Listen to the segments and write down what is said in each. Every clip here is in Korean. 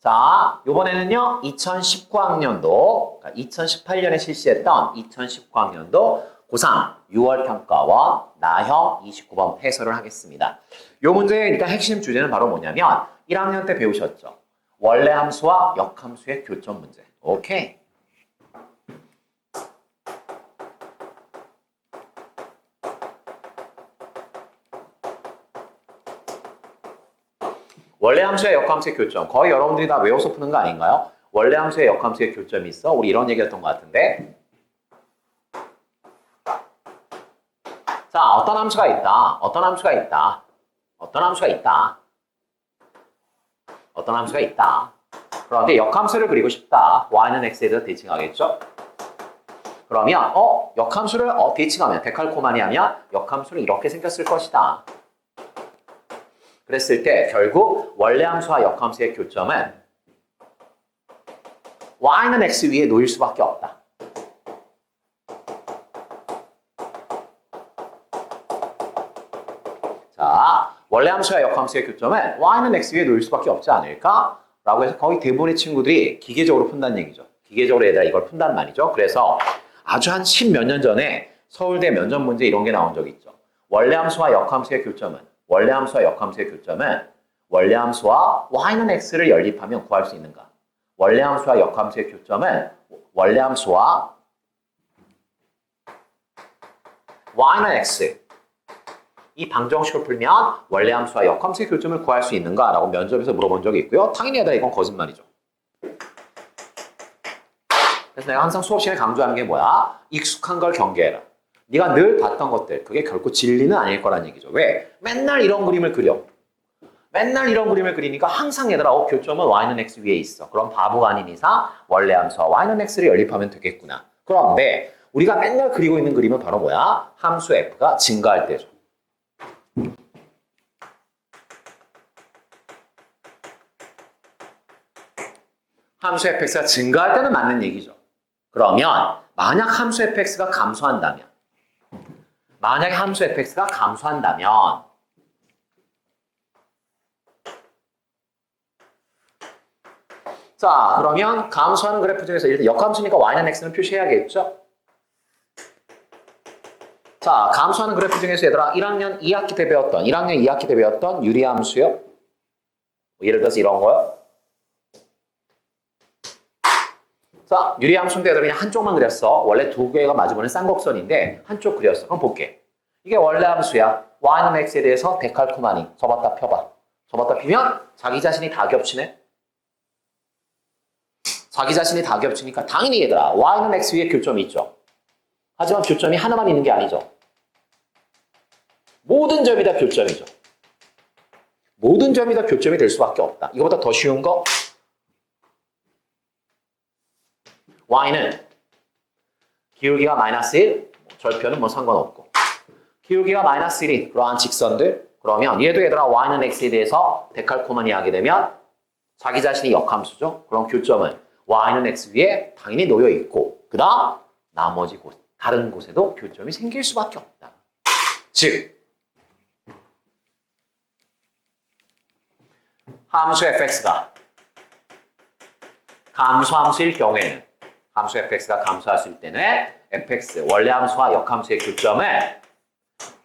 자, 요번에는요, 2019학년도, 2018년에 실시했던 2019학년도 고3 6월 평가원 나형 29번 해설을 하겠습니다. 요 문제의 일단 핵심 주제는 바로 뭐냐면 1학년 때 배우셨죠. 원래 함수와 역함수의 교점 문제. 오케이. 원래 함수의 역함수의 교점. 거의 여러분들이 다 외워서 푸는 거 아닌가요? 원래 함수의 역함수의 교점이 있어. 우리 이런 얘기 했던 것 같은데. 자, 어떤 함수가 있다. 어떤 함수가 있다. 어떤 함수가 있다. 어떤 함수가 있다. 그런데 역함수를 그리고 싶다. y는 x에 대해서 대칭하겠죠? 그러면 어? 역함수를 어, 대칭하면 데칼코마니 하면 역함수는 이렇게 생겼을 것이다. 그랬을 때 결국 원래 함수와 역함수의 교점은 y는 x 위에 놓일 수밖에 없다. 자, 원래 함수와 역함수의 교점은 y는 x 위에 놓일 수밖에 없지 않을까? 라고 해서 거의 대부분의 친구들이 기계적으로 푼다는 얘기죠. 기계적으로 얘들아 이걸 푼단 말이죠. 그래서 아주 한 십 몇 년 전에 서울대 면접 문제 이런 게 나온 적 있죠. 원래 함수와 역함수의 교점은 원래 함수와 역함수의 교점은 원래 함수와 y는 x를 연립하면 구할 수 있는가? 원래 함수와 역함수의 교점은 원래 함수와 y는 x 이 방정식을 풀면 원래 함수와 역함수의 교점을 구할 수 있는가 라고 면접에서 물어본 적이 있고요. 당연히 하다 이건 거짓말이죠. 그래서 내가 항상 수업 시간에 강조하는 게 뭐야? 익숙한 걸 경계해라. 네가 늘 봤던 것들 그게 결코 진리는 아닐 거란 얘기죠. 왜? 맨날 이런 그림을 그려. 맨날 이런 그림을 그리니까 항상 얘들아 어, 교점은 y는 x 위에 있어. 그럼 바보가 아닌 이상 원래 함수와 y는 x를 연립하면 되겠구나. 그런데 우리가 맨날 그리고 있는 그림은 바로 뭐야? 함수 f가 증가할 때죠. 함수 fx가 증가할 때는 맞는 얘기죠. 그러면 만약 함수 fx가 감소한다면 만약에 함수 fx가 감소한다면 자 그러면 감소하는 그래프 중에서 일단 역함수니까 y는 x는 표시해야겠죠? 자 감소하는 그래프 중에서 얘들아 1학년 2학기 때 배웠던 1학년 2학기 때 배웠던 유리함수요 뭐 예를 들어서 이런 거요 자, 유리함수인데 얘들아 그냥 한쪽만 그렸어. 원래 두 개가 마주보는 쌍곡선인데 한쪽 그렸어. 그럼 볼게. 이게 원래 함수야. y는 x에 대해서 데칼코마니. 접었다 펴봐. 접었다 피면 자기 자신이 다 겹치네. 자기 자신이 다 겹치니까 당연히 얘들아 y는 x 위에 교점이 있죠. 하지만 교점이 하나만 있는 게 아니죠. 모든 점이 다 교점이죠. 모든 점이 다 교점이 될 수밖에 없다. 이거보다 더 쉬운 거 y는 기울기가 마이너스 1, 절표는 뭐 상관없고 기울기가 마이너스 1인 그러한 직선들 그러면 얘도 얘들아 y는 x에 대해서 데칼코마니 하게 되면 자기 자신이 역함수죠. 그럼 교점은 y는 x 위에 당연히 놓여 있고 그 다음 나머지 곳 다른 곳에도 교점이 생길 수밖에 없다. 즉 함수 fx가 감소함수일 경우에는 함수 fx가 감소했을 때는 fx 원래 함수와 역함수의 교점은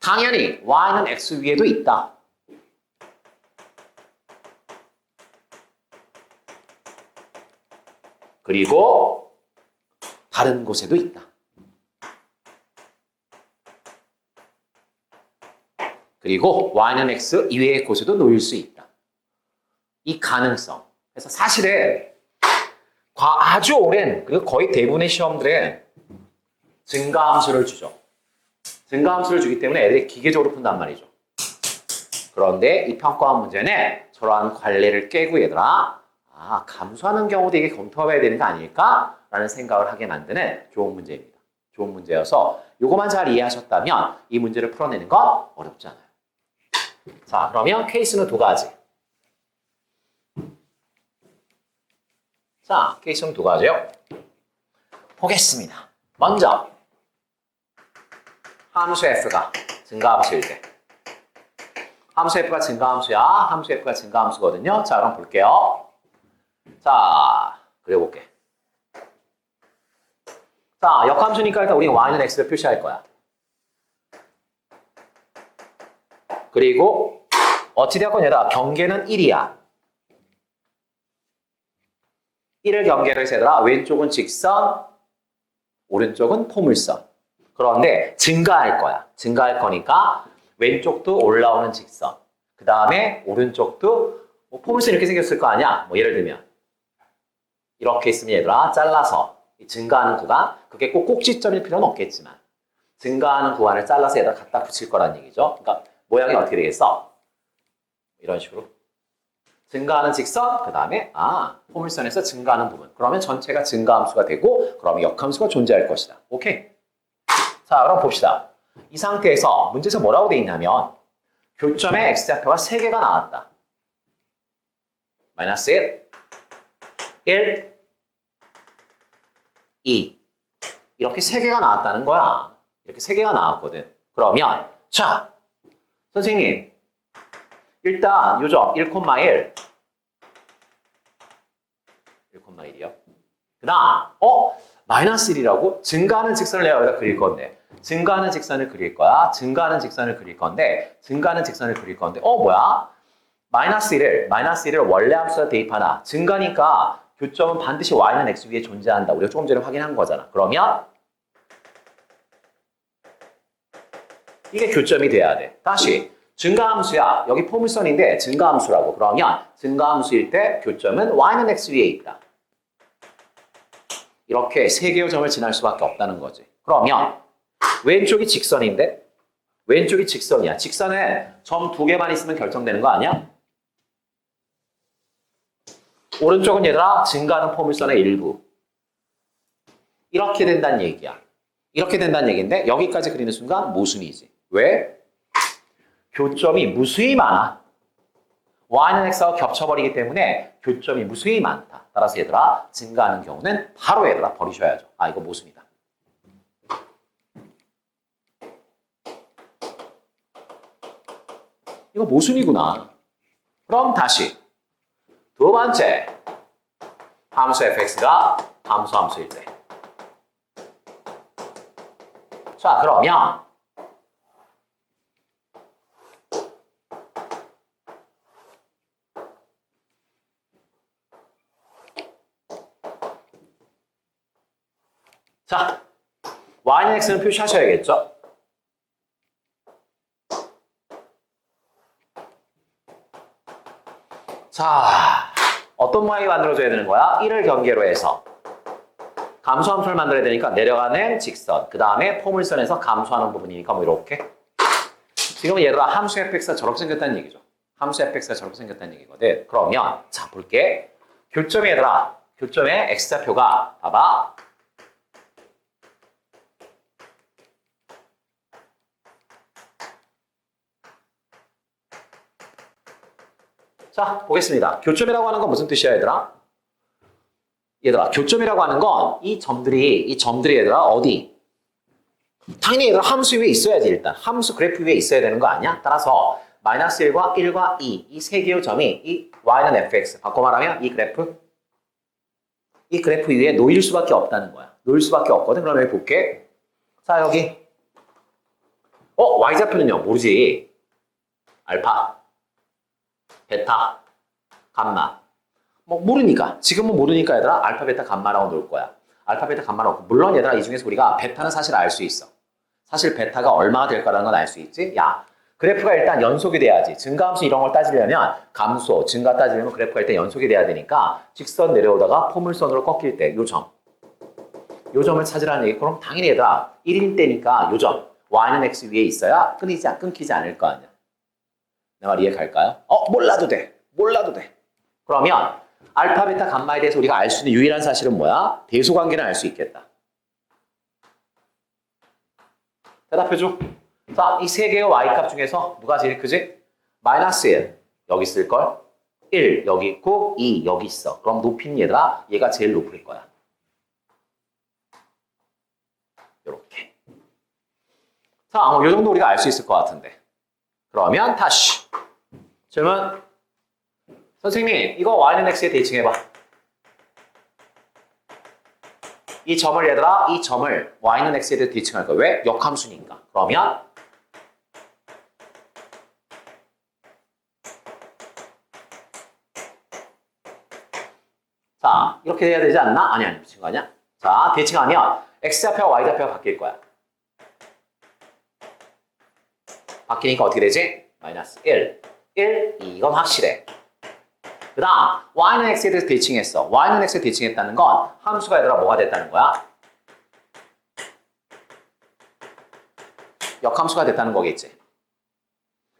당연히 y는 x 위에도 있다. 그리고 다른 곳에도 있다. 그리고 y는 x 이외의 곳에도 놓일 수 있다. 이 가능성. 그래서 사실은 과- 아주 오랜 그리고 거의 대부분의 시험들에 증가함수를 주죠. 증가함수를 주기 때문에 애들이 기계적으로 푼단 말이죠. 그런데 이 평가원 문제는 저러한 관례를 깨고 얘들아 아 감소하는 경우도 이게 검토해봐야 되는 거 아닐까? 라는 생각을 하게 만드는 좋은 문제입니다. 좋은 문제여서 이것만 잘 이해하셨다면 이 문제를 풀어내는 건 어렵지 않아요. 자 그러면 케이스는 두 가지. 자, 케이스는 두 가지요. 보겠습니다. 먼저 함수 f가 증가함수일 때 함수 f가 증가함수야. 함수 f가 증가함수거든요. 자, 그럼 볼게요. 자, 그려볼게. 자, 역함수니까 일단 우리가 y는 x를 표시할 거야. 그리고 어찌되었건 얘들아 경계는 1이야. 1을 경계로 해서 얘들아 왼쪽은 직선, 오른쪽은 포물선. 그런데 증가할 거야. 증가할 거니까 왼쪽도 올라오는 직선. 그 다음에 오른쪽도 뭐 포물선 이렇게 생겼을 거 아니야? 뭐 예를 들면 이렇게 있으면 얘들아 잘라서 이 증가하는 구간 그게 꼭 꼭지점일 필요는 없겠지만 증가하는 구간을 잘라서 얘들아 갖다 붙일 거란 얘기죠. 그러니까 모양이 어떻게 되겠어? 이런 식으로 증가하는 직선 그 다음에 아 포물선에서 증가하는 부분 그러면 전체가 증가함수가 되고 그러면 역함수가 존재할 것이다. 오케이. 자 그럼 봅시다. 이 상태에서 문제에서 뭐라고 돼 있냐면 교점의 x좌표가 3개가 나왔다. 마이너스 1, 1, 2 이렇게 3개가 나왔다는 거야. 이렇게 3개가 나왔거든. 그러면 자 선생님 일단 요점 1,1 1,1이요. 그 다음 어? 마이너스 1이라고? 증가하는 직선을 내가 여기다 그릴 건데 증가하는 직선을 그릴 거야. 증가하는 직선을 그릴 건데 증가하는 직선을 그릴 건데 어 뭐야? 마이너스 1을 마이너스 1을 원래 함수에 대입하나 증가니까 교점은 반드시 y는 x 위에 존재한다. 우리가 조금 전에 확인한 거잖아. 그러면 이게 교점이 돼야 돼. 다시 증가함수야. 여기 포물선인데 증가함수라고. 그러면 증가함수일 때 교점은 y는 x 위에 있다. 이렇게 세 개의 점을 지날 수밖에 없다는 거지. 그러면 왼쪽이 직선인데 왼쪽이 직선이야. 직선에 점 두 개만 있으면 결정되는 거 아니야? 오른쪽은 얘들아 증가하는 포물선의 일부. 이렇게 된다는 얘기야. 이렇게 된다는 얘기인데 여기까지 그리는 순간 모순이지. 왜? 교점이 무수히 많아. y는 x와 겹쳐버리기 때문에 교점이 무수히 많다. 따라서 얘들아 증가하는 경우는 바로 얘들아 버리셔야죠. 아 이거 모순이다. 이거 모순이구나. 그럼 다시 두 번째 함수 fx가 함수 함수일 때. 자 그러면 자 y는 x는 표시하셔야겠죠? 자, 어떤 모양이 만들어져야 되는 거야? 1을 경계로 해서 감소함수를 만들어야 되니까 내려가는 직선, 그 다음에 포물선에서 감소하는 부분이니까 뭐 이렇게. 지금 얘들아 함수 fx가 저렇게 생겼다는 얘기죠. 함수 fx가 저렇게 생겼다는 얘기거든. 그러면 자 볼게. 교점이 얘들아, 교점의 x좌표가 봐봐. 자, 보겠습니다. 교점이라고 하는 건 무슨 뜻이야, 얘들아? 얘들아, 교점이라고 하는 건 이 점들이, 이 점들이 얘들아, 어디? 당연히 얘들아, 함수 위에 있어야지, 일단. 함수 그래프 위에 있어야 되는 거 아니야? 따라서, 마이너스 1과 1과 2, 이 세 개의 점이 이 y는 fx. 바꿔 말하면 이 그래프, 이 그래프 위에 놓일 수밖에 없다는 거야. 놓일 수밖에 없거든. 그럼 여기 볼게. 자, 여기. 어, y좌표는요? 모르지. 알파. 베타, 감마. 뭐 모르니까 지금은 모르니까 얘들아 알파, 베타, 감마라고 놓을 거야. 알파, 베타, 감마라고. 물론 얘들아 이 중에서 우리가 베타는 사실 알 수 있어. 사실 베타가 얼마가 될 거라는 건 알 수 있지. 야 그래프가 일단 연속이 돼야지. 증가함수 이런 걸 따지려면 감소, 증가 따지려면 그래프가 일단 연속이 돼야 되니까 직선 내려오다가 포물선으로 꺾일 때 요 점. 요 점을 찾으라는 얘기. 그럼 당연히 얘들아 1일 때니까 요 점. y는 x 위에 있어야 끊이지, 끊기지 않을 거 아니야. 내 말 이해 갈까요? 어, 몰라도 돼. 몰라도 돼. 그러면 알파, 베타, 감마에 대해서 우리가 알 수 있는 유일한 사실은 뭐야? 대소 관계는 알 수 있겠다. 대답해줘. 자, 이 세 개의 y값 중에서 누가 제일 크지? 마이너스 1. 여기 있을걸? 1 여기 있고 2 여기 있어. 그럼 높이는 얘들아 얘가 제일 높을 거야. 요렇게. 자, 어, 요 정도 우리가 알 수 있을 것 같은데. 그러면 다시 질문 선생님 이거 y는 x에 대칭해봐 이 점을 얘들아 이 점을 y는 x에 대칭할 거야 왜? 역함수니까 그러면 자 이렇게 돼야 되지 않나? 아니 아니 미친 거 아니야? 자 대칭하면 x좌표와 y좌표가 바뀔 거야 바뀌니까 어떻게 되지? 마이너스 1. 1, 이건 확실해. 그 다음, y는 x에 대해서 대칭했어. y는 x에 대칭했다는 건 함수가 얘들아 뭐가 됐다는 거야? 역함수가 됐다는 거겠지.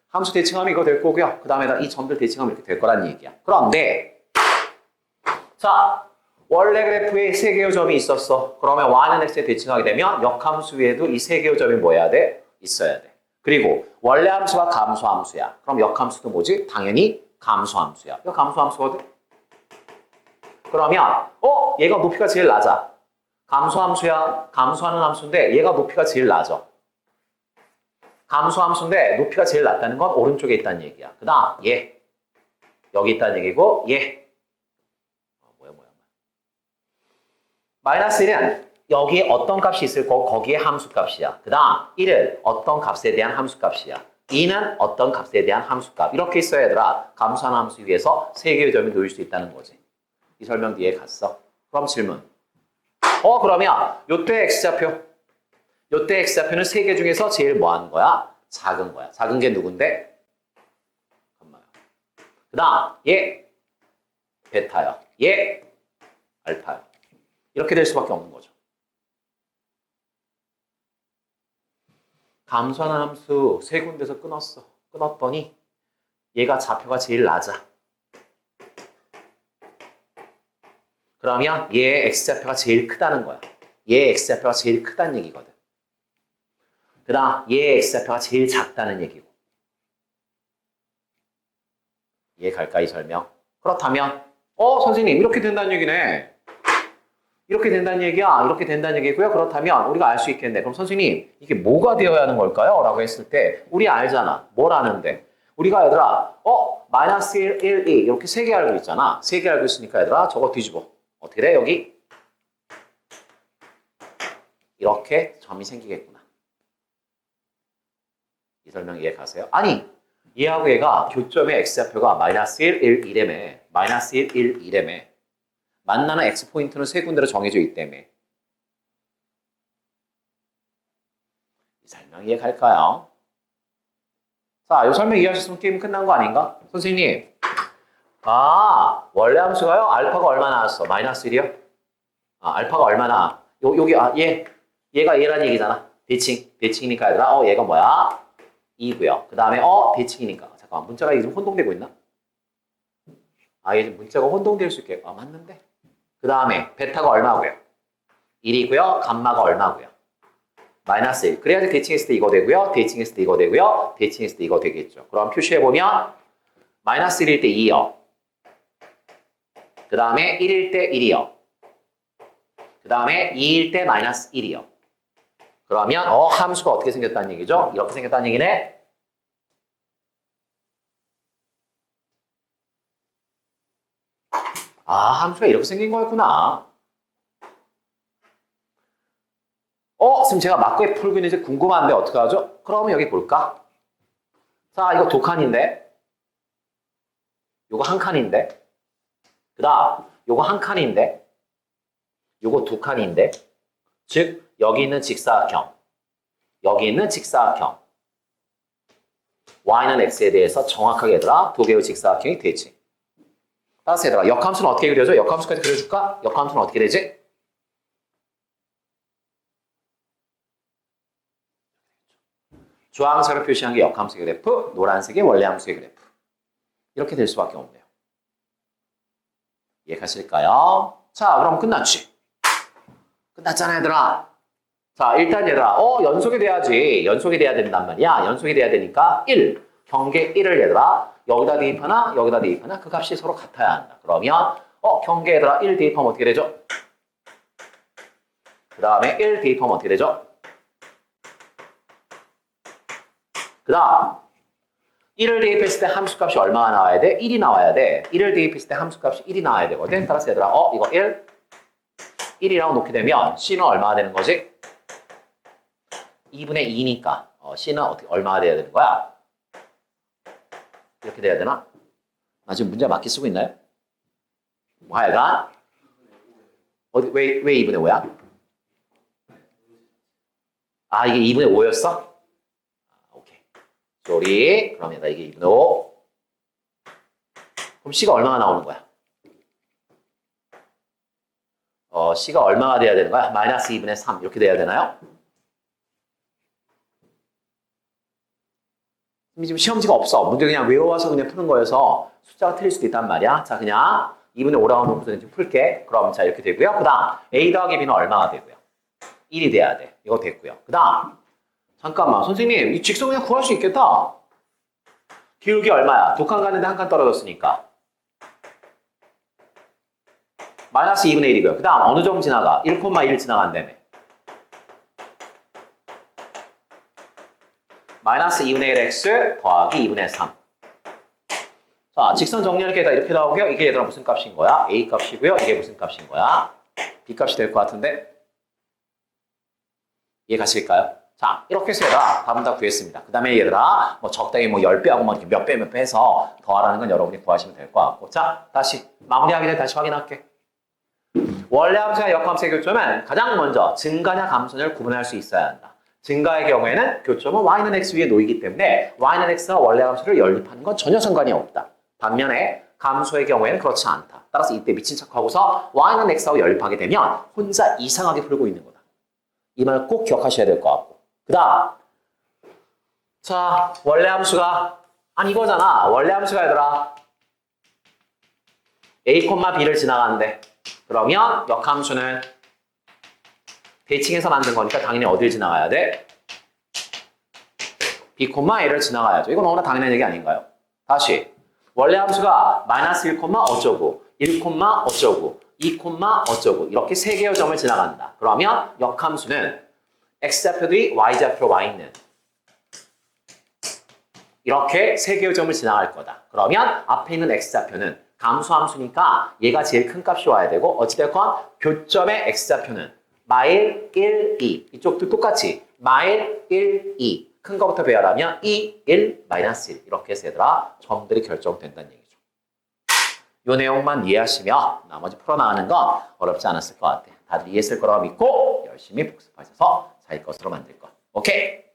함수 대칭하면 이거 될 거고요. 그 다음에다 이 점들 대칭하면 이렇게 될 거란 얘기야. 그런데, 자, 원래 그래프에 세 개의 점이 있었어. 그러면 y는 x에 대칭하게 되면 역함수 위에도 이 세 개의 점이 뭐 해야 돼? 있어야 돼. 그리고 원래 함수가 감소함수야. 그럼 역함수도 뭐지? 당연히 감소함수야. 이거 감소함수거든? 그러면 어? 얘가 높이가 제일 낮아. 감소함수야. 감소하는 함수인데 얘가 높이가 제일 낮아. 감소함수인데 높이가 제일 낮다는 건 오른쪽에 있다는 얘기야. 그 다음 얘. 여기 있다는 얘기고 얘. 어, 뭐야 뭐야. 마이너스 1은 여기에 어떤 값이 있을 거고 거기에 함수 값이야. 그 다음 1은 어떤 값에 대한 함수 값이야. 2는 어떤 값에 대한 함수값. 이렇게 있어야 얘들아. 감소한 함수 위에서 세 개의 점이 놓일 수 있다는 거지. 이 설명 뒤에 갔어. 그럼 질문. 어 그러면 요때 x좌표. 요때 x좌표는 세 개 중에서 제일 뭐 하는 거야? 작은 거야. 작은 게 누군데? 그 다음 얘 베타요. 얘 알파요. 이렇게 될 수밖에 없는 거죠. 감소하는 함수 세 군데서 끊었어. 끊었더니 얘가 좌표가 제일 낮아. 그러면 얘의 x좌표가 제일 크다는 거야. 얘의 x좌표가 제일 크다는 얘기거든. 그 다음 얘의 x좌표가 제일 작다는 얘기고. 이해 갈까 이 설명? 그렇다면 어 선생님 이렇게 된다는 얘기네. 이렇게 된다는 얘기야. 이렇게 된다는 얘기고요. 그렇다면 우리가 알 수 있겠네. 그럼 선생님 이게 뭐가 되어야 하는 걸까요? 라고 했을 때 우리 알잖아. 뭘 아는데? 우리가 얘들아 어? 마이너스 1, 1, 2 이렇게 세 개 알고 있잖아. 세 개 알고 있으니까 얘들아 저거 뒤집어. 어떻게 돼? 여기 이렇게 점이 생기겠구나. 이 설명 이해 가세요? 아니 얘하고 얘가 교점의 x좌표가 마이너스 1, 1, 1에 마이너스 1, 1, 1에 만나는 x 포인트는 세 군데로 정해져 있기 때문에 이 설명 이해 갈까요? 자, 이 설명 이해하셨으면 게임 끝난 거 아닌가? 선생님 아 원래 함수가요? 알파가 얼마 나왔어? 마이너스 1이요? 아, 알파가 얼마나 요, 여기 아, 얘 얘가 얘란 얘기잖아 대칭 대칭이니까 얘들아 어 얘가 뭐야? 2고요 그 다음에 어 대칭이니까 잠깐만 문자가 좀 혼동되고 있나? 아, 이게 문자가 혼동될 수 있게. 아, 맞는데? 그 다음에 베타가 얼마고요? 1이고요. 감마가 얼마고요? 마이너스 1. 그래야지 대칭했을 때 이거 되고요. 대칭했을 때 이거 되고요. 대칭했을 때 이거 되겠죠. 그럼 표시해보면 마이너스 1일 때 2요. 그 다음에 1일 때 1이요. 그 다음에 2일 때 마이너스 1이요. 그러면 어 함수가 어떻게 생겼다는 얘기죠? 이렇게 생겼다는 얘기네. 아, 함수가 이렇게 생긴 거였구나. 어, 지금 제가 맞고 풀고 있는지 궁금한데 어떻게 하죠? 그러면 여기 볼까? 자, 이거 두 칸인데. 요거 한 칸인데. 그 다음, 요거 한 칸인데. 요거 두 칸인데. 즉, 여기 있는 직사각형. 여기 있는 직사각형. y는 x에 대해서 정확하게 얘들아, 두 개의 직사각형이 되지. 따라서 얘들아 역함수는 어떻게 그려져? 역함수까지 그려줄까? 역함수는 어떻게 되지? 주황색으로 표시한 게 역함수의 그래프, 노란색이 원래 함수의 그래프. 이렇게 될 수밖에 없네요. 이해 가실까요? 자, 그럼 끝났지? 끝났잖아, 얘들아. 자, 일단 얘들아, 어, 연속이 돼야지. 연속이 돼야 된단 말이야. 연속이 돼야 되니까 1. 경계 1을 얘들아, 여기다 대입하나 여기다 대입하나 그 값이 서로 같아야 한다. 그러면 어 경계 얘들아 1 대입하면 어떻게 되죠? 그 다음에 1 대입하면 어떻게 되죠? 그 다음 1을 대입했을 때 함수값이 얼마가 나와야 돼? 1이 나와야 돼. 1을 대입했을 때 함수값이 1이 나와야 되거든. 따라서 얘들아 어 이거 1 1이라고 놓게 되면 C는 얼마가 되는 거지? 2분의 2니까 어, C는 어떻게 얼마가 돼야 되는 거야? 이렇게 돼야 되나? 나 지금 문제 맞게 쓰고 있나요? 뭐 하여간 어디 왜, 왜 2분의 5야? 아 이게 2분의 5였어? 아, 오케이 쏘리 그러면 이게 2분의 5 그럼 C가 얼마가 나오는 거야? 어, C가 얼마가 돼야 되는 거야? 마이너스 2분의 3 이렇게 돼야 되나요? 지금 시험지가 없어. 문제 그냥 외워와서 그냥 푸는 거여서 숫자가 틀릴 수도 있단 말이야. 자, 그냥 2분의 5라고 놓고서 좀 풀게. 그럼 자, 이렇게 되고요. 그 다음, A 더하기 B는 얼마가 되고요? 1이 돼야 돼. 이거 됐고요. 그 다음, 잠깐만. 선생님, 이 직선 그냥 구할 수 있겠다. 기울기 얼마야? 두 칸 가는데 한 칸 떨어졌으니까. 마이너스 2분의 1이고요. 그 다음, 어느 점 지나가? 1,1 지나간다며. 마이너스 2분의 1x 더하기 2분의 3. 자, 직선 정리할 게 다 이렇게 나오고요. 이게 얘들아 무슨 값인 거야? a 값이고요. 이게 무슨 값인 거야? b 값이 될 것 같은데 이해 가실까요? 자, 이렇게 해서 얘들아 답은 다 구했습니다. 그 다음에 얘들아 뭐 적당히 뭐 10배하고 뭐몇배 몇 배 해서 더하라는 건 여러분이 구하시면 될 것 같고 자, 다시 마무리하기 전에 다시 확인할게. 원래 함수와 역함수의 교점은 가장 먼저 증가냐 감소냐를 구분할 수 있어야 한다. 증가의 경우에는 교점은 y는 x 위에 놓이기 때문에 y는 x와 원래 함수를 연립하는 건 전혀 상관이 없다. 반면에 감소의 경우에는 그렇지 않다. 따라서 이때 미친 척하고서 y는 x하고 연립하게 되면 혼자 이상하게 풀고 있는 거다. 이 말을 꼭 기억하셔야 될 것 같고. 그 다음 자 원래 함수가 아니 이거잖아. 원래 함수가 얘들아 a, b를 지나가는데 그러면 역함수는 대칭해서 만든 거니까 당연히 어딜 지나가야 돼? b, a를 지나가야죠. 이건 너무나 당연한 얘기 아닌가요? 다시 원래 함수가 마이너스 1, 어쩌고 1, 어쩌고 2, 어쩌고 이렇게 세 개의 점을 지나간다. 그러면 역함수는 x좌표 뒤 y좌표 와 있는 이렇게 세 개의 점을 지나갈 거다. 그러면 앞에 있는 x좌표는 감소함수니까 얘가 제일 큰 값이 와야 되고 어찌됐건 교점의 x좌표는 마일 1, 2 이쪽도 똑같이 마일 1, 2 큰 거부터 배열하면 2, 1, 마이너스 1 이렇게 얘들아 점들이 결정된다는 얘기죠. 이 내용만 이해하시면 나머지 풀어나가는 건 어렵지 않았을 것 같아. 다들 이해했을 거라고 믿고 열심히 복습하셔서 자기 것으로 만들 거. 오케이?